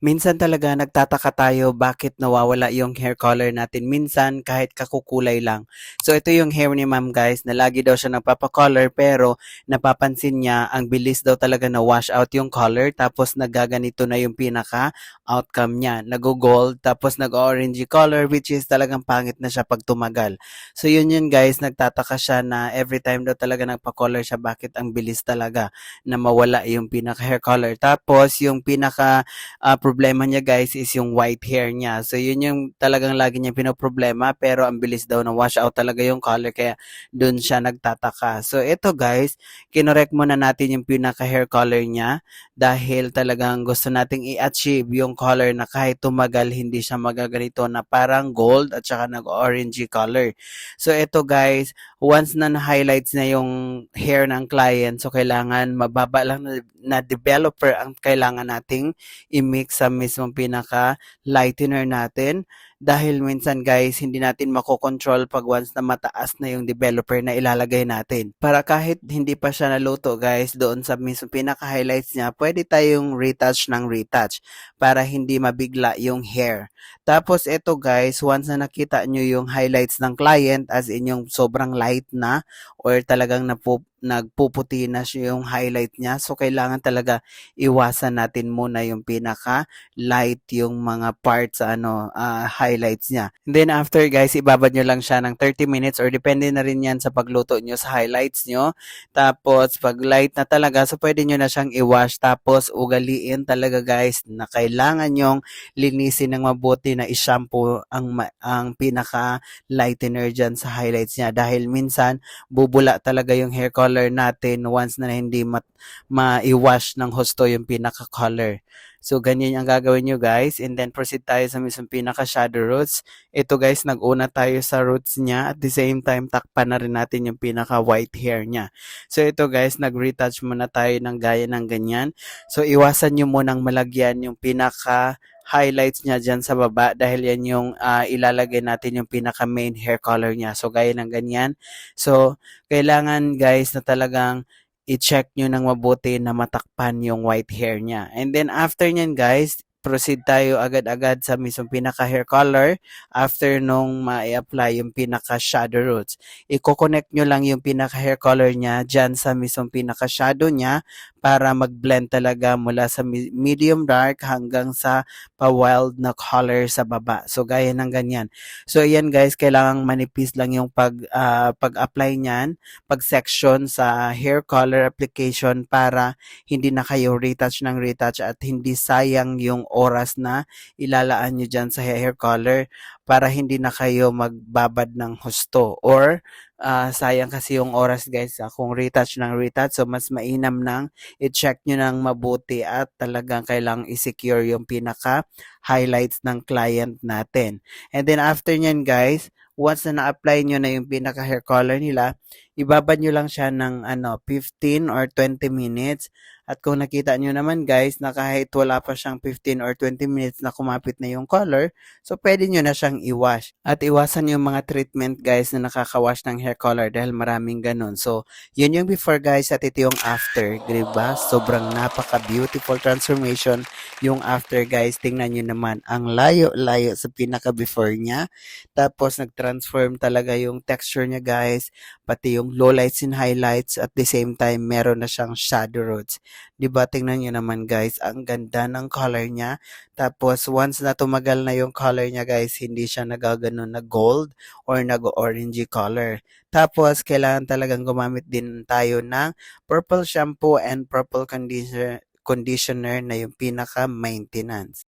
Minsan talaga nagtataka tayo bakit nawawala yung hair color natin. Minsan kahit kakukulay lang. So ito yung hair ni ma'am guys na lagi daw siya nagpapakolor pero napapansin niya ang bilis daw talaga na wash out yung color tapos nagaganito na yung pinaka outcome niya. Nag-gold tapos nag-orangey color which is talagang pangit na siya pag tumagal. So yun yun guys, nagtataka siya na every time daw talaga nagpa-color siya bakit ang bilis talaga na mawala yung pinaka hair color. Tapos yung pinaka ah, problema niya guys is yung white hair niya. So yun yung talagang lagi niya pinoproblema pero ang bilis daw na wash out talaga yung color kaya dun siya nagtataka. So ito guys, kinorek muna natin yung pinaka hair color niya dahil talagang gusto nating i-achieve yung color na kahit tumagal hindi siya magaganito na parang gold at saka nag-orangey color. So ito guys, once na na-highlights na yung hair ng client, so kailangan mababa lang na, na developer ang kailangan nating i-mix sa mismong pinaka lightener natin dahil minsan guys hindi natin makokontrol pag once na mataas na yung developer na ilalagay natin. Para kahit hindi pa siya naluto guys doon sa mismo pinaka highlights niya, pwede tayong retouch ng retouch para hindi mabigla yung hair. Tapos ito guys, once na nakita nyo yung highlights ng client as in yung sobrang light na or talagang napu nagpuputi na siya yung highlight niya. So, kailangan talaga iwasan natin muna yung pinaka light yung mga parts sa ano, ah, highlights niya. And then after guys, ibabad nyo lang siya ng 30 minutes or depende na rin yan sa pagluto nyo sa highlights nyo. Tapos, pag light na talaga, so pwede nyo na siyang i-wash. Tapos, ugaliin talaga guys na kailangan nyong linisin ng mabuti na i-shampoo ang, ang pinaka lightener dyan sa highlights niya. Dahil minsan, bubula talaga yung hair color natin once na hindi mat- ma-wash ng husto yung pinaka-color. So, ganyan ang gagawin nyo guys. And then, proceed tayo sa mismong pinaka-shadow roots. Ito guys, nag-una tayo sa roots niya. At the same time, takpan na rin natin yung pinaka-white hair niya. So, ito guys, nag-retouch muna tayo ng gaya ng ganyan. So, iwasan nyo munang malagyan yung pinaka highlights niya dyan sa baba dahil yan yung ah, ilalagay natin yung pinaka main hair color niya. So, gaya ng ganyan. So, kailangan guys na talagang i-check nyo ng mabuti na matakpan yung white hair niya. And then after nyan guys, proceed tayo agad-agad sa mismong pinaka hair color after nung ma-apply yung pinaka shadow roots. I-connect nyo lang yung pinaka hair color niya dyan sa mismong pinaka shadow niya para mag-blend talaga mula sa medium dark hanggang sa pa-wild na color sa baba. So gaya ng ganyan. So ayan guys, kailangang manipis lang yung pag ah, pag-apply niyan, pag-section sa hair color application para hindi na kayo retouch ng retouch at hindi sayang yung oras na ilalaan nyo dyan sa hair color para hindi na kayo magbabad ng husto or ah, sayang kasi yung oras guys ah, kung retouch ng retouch so mas mainam nang i-check nyo ng mabuti at talagang kailangang i-secure yung pinaka highlights ng client natin. And then after nyan guys, once na na-apply nyo na yung pinaka hair color nila, ibabad nyo lang siya ng ano, 15 or 20 minutes. At kung nakita nyo naman guys na kahit wala pa siyang 15 or 20 minutes na kumapit na yung color, so pwede nyo na siyang i-wash. At iwasan yung mga treatment guys na nakakawash ng hair color dahil maraming ganun. So, yun yung before guys at ito yung after. Diba? Sobrang napaka-beautiful transformation yung after guys. Tingnan nyo naman ang layo-layo sa pinaka-before niya. Tapos nag-transform talaga yung texture niya guys. Pati yung lowlights and highlights at the same time meron na siyang shadow roots. 'Di ba? Tingnan niyo naman guys, ang ganda ng color niya. Tapos once na tumagal na yung color niya guys, hindi siya nagaganon na gold or nag-orangey color. Tapos kailangan talagang gumamit din tayo ng purple shampoo and purple conditioner conditioner na yung pinaka maintenance.